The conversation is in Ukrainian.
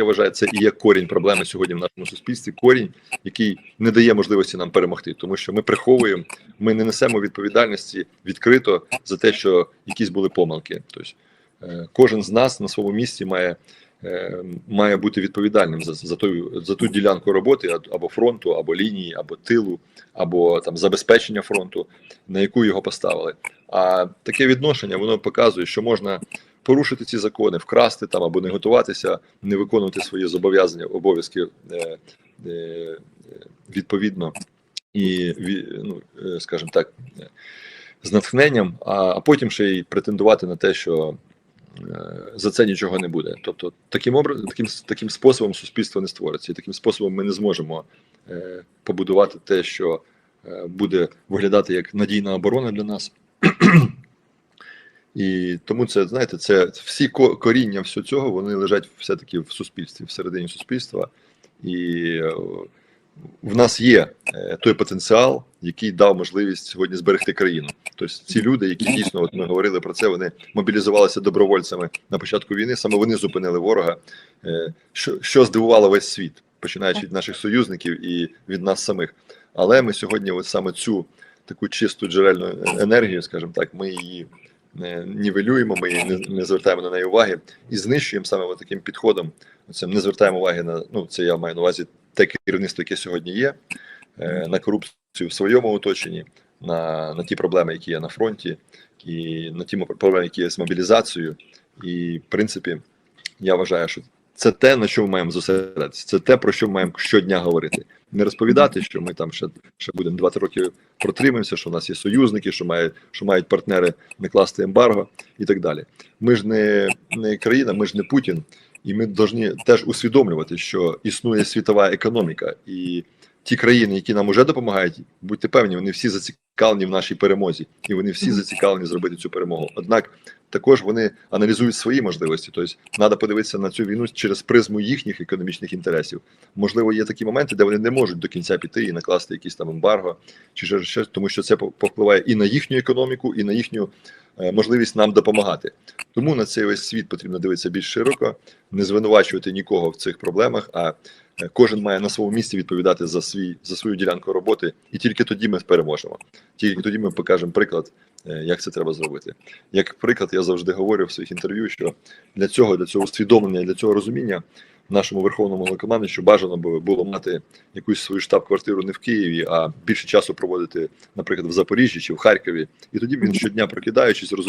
я вважаю, це і є корінь проблеми сьогодні в нашому суспільстві. Корінь, який не дає можливості нам перемогти, тому що ми приховуємо, ми не несемо відповідальності відкрито за те, що якісь були помилки. Тобто е, кожен з нас на своєму місці має. е, Має бути відповідальним за, за ту за ту ділянку роботи або фронту, або лінії, або тилу, або там забезпечення фронту, на яку його поставили. А таке відношення воно показує, що можна порушити ці закони, вкрасти там або не готуватися, не виконувати свої зобов'язання, обов'язки е, е, відповідно і ну, е, скажімо так, з натхненням, а, а потім ще й претендувати на те, що е, за це нічого не буде. Тобто, таким образом, таким, таким способом суспільство не створиться, і таким способом ми не зможемо е, побудувати те, що е, буде виглядати як надійна оборона для нас. І тому це знаєте, це всі ко- коріння всього цього вони лежать все-таки в суспільстві, всередині суспільства, і е, в нас є е, той потенціал, який дав можливість сьогодні зберегти країну. Тобто ці люди, які дійсно, от ми говорили про це, вони мобілізувалися добровольцями на початку війни. Саме вони зупинили ворога, е, що, що здивувало весь світ, починаючи від наших союзників і від нас самих. Але ми сьогодні, от саме цю таку чисту джерельну енергію, скажімо так, ми її нівелюємо, ми не, не звертаємо на неї уваги і знищуємо саме таким підходом. Цим не звертаємо уваги на ну це я маю на увазі те керівництво, яке сьогодні є, е, на корупцію в своєму оточенні, на, на ті проблеми, які є на фронті, і на ті проблеми, які є з мобілізацією. І в принципі, я вважаю, що це те, на що ми маємо зосередитися. Це те, про що ми маємо щодня говорити. Не розповідати, що ми там ще, ще будемо 20 років протримаємося, що у нас є союзники, що мають, що мають партнери не класти ембарго і так далі. Ми ж не, не країна, ми ж не Путін, і ми повинні теж усвідомлювати, що існує світова економіка, і ті країни, які нам уже допомагають, будьте певні, вони всі зацікавлені в нашій перемозі, і вони всі зацікавлені зробити цю перемогу. Однак також вони аналізують свої можливості. Тобто, треба подивитися на цю війну через призму їхніх економічних інтересів. Можливо, є такі моменти, де вони не можуть до кінця піти і накласти якісь там ембарго, чи ще тому що це повпливає і на їхню економіку, і на їхню е, можливість нам допомагати. Тому на цей весь світ потрібно дивитися більш широко, не звинувачувати нікого в цих проблемах. а Кожен має на своєму місці відповідати за свій за свою ділянку роботи, і тільки тоді ми переможемо. Тільки тоді ми покажемо приклад, е, як це треба зробити. Як приклад, я завжди говорю в своїх інтерв'ю, що для цього, для цього усвідомлення, для цього розуміння нашому верховному головнокомандуючу бажано би було мати якусь свою штаб-квартиру не в Києві, а більше часу проводити, наприклад, в Запоріжжі чи в Харкові. І тоді він щодня прокидаючись, розуміє,